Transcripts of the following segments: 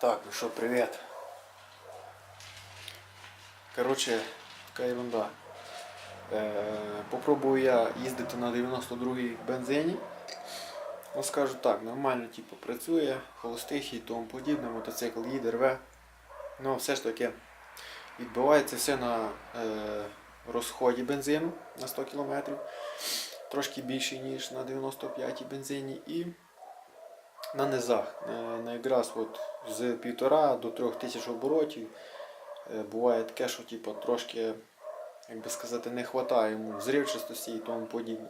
Так, ну що, привіт. Коротше, така ерунда. Е, попробую я їздити на 92-й бензині. Ну, скажу так, нормально типу, працює, холостихий і тому подібне, мотоцикл їде, рве. Ну, все ж таки відбувається все на е, розході бензину на 100 км. Трошки більше, ніж на 95-й бензині. І на низах. Е, На якраз от з 1,5 до 3 тисяч оборотів е, буває таке, що типу, трошки, як би сказати, не вистачає йому зривчастості і тому подібне.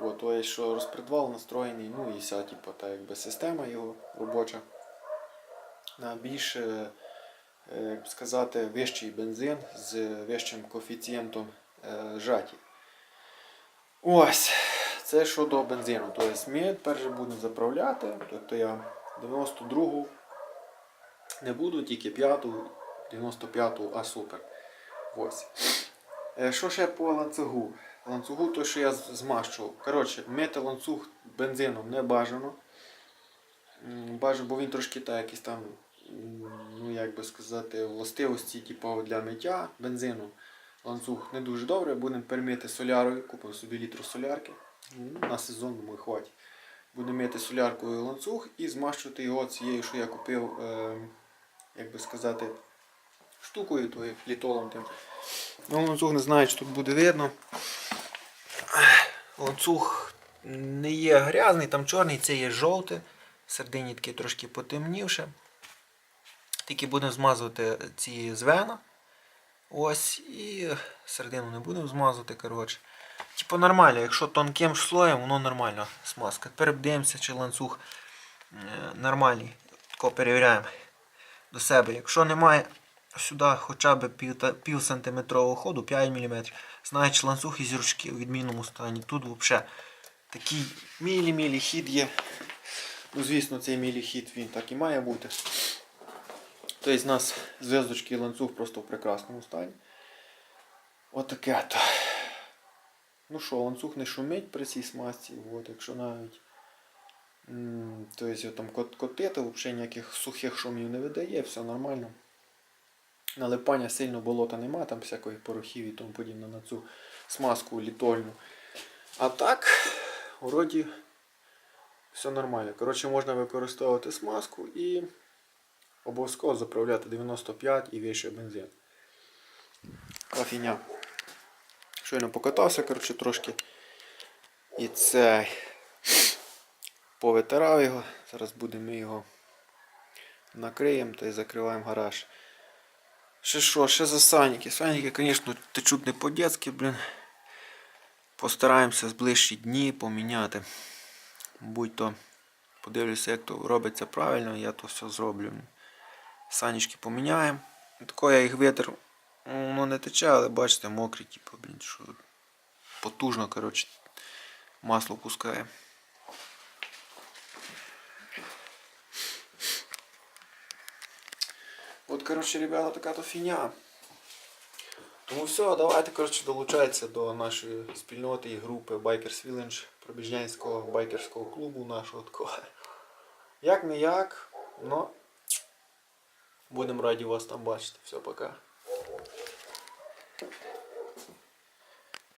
От, є, що розпредвал настроєний, ну і вся типу, та, якби, система його робоча на більш, е, як би сказати, вищий бензин з вищим коефіцієнтом жаті. Ось, це щодо бензину. Тобто ми перше будемо заправляти. Тобто я 92-гу не буду, тільки 5-ту, 95-ту, а супер. Ось. Е, Що ще по ланцюгу? Ланцюгу, то що я змащував. Коротше, мити ланцюг бензином не бажано. Бажано, бо він трошки так, якісь там, ну як би сказати, властивості типу, для миття бензину. Ланцюг не дуже добре, будемо перемити солярою, купимо собі літру солярки. На сезон думаю, хватить. Будемо мити соляркою ланцюг і змащувати його цією, що я купив, е, як би сказати, штукою, тою літолом тим. Ну, ланцюг не знаю, чи тут буде видно. Ланцюг не є грязний, там чорний, це є жовте. Середині таке трошки потемнівше. Тільки будемо змазувати ці звена. Ось, і середину не будемо змазувати, коротше. Типу нормально, якщо тонким слоєм, воно нормально смазка. Тепер дивимося, чи ланцюг е, нормальний. Тако перевіряємо до себе. Якщо немає сюди хоча б пів, сантиметрового ходу, 5 мм, значить ланцюг із ручки у відмінному стані. Тут взагалі такий мілі-мілі хід є. Ну, звісно, цей мілі хід він так і має бути. Тобто, у нас зв'язочки і ланцюг просто в прекрасному стані. Отаке то. Ну що, ланцюг не шумить при цій смазці, от, якщо навіть тобто, там котити, взагалі ніяких сухих шумів не видає, все нормально. Налипання сильно болота нема, там всякої порохів і тому подібне на цю смазку літольну. А так, вроді, все нормально. Коротше, можна використовувати смазку і обов'язково заправляти 95 і вище бензин. Кафіня. Щойно покатався, коротше, трошки. І це повитирав його. Зараз будемо його накриємо та й закриваємо гараж. Ще що, ще за саніки. Саніки, звісно, течуть не по-дєцьки, блін. Постараємося з ближчі дні поміняти. Будь то подивлюся, як то робиться правильно, я то все зроблю. Санічки поміняємо. Тако я їх витер. Ну, Воно не тече, але бачите, мокрі, типу, блін, що потужно, коротше, масло пускає. От, коротше, ребята, така то фіня. Тому все, давайте коротше, долучайтеся до нашої спільноти і групи Bikers Village, пробіжнянського байкерського клубу нашого такого. Як не як, но будемо раді вас там бачити. Все, пока.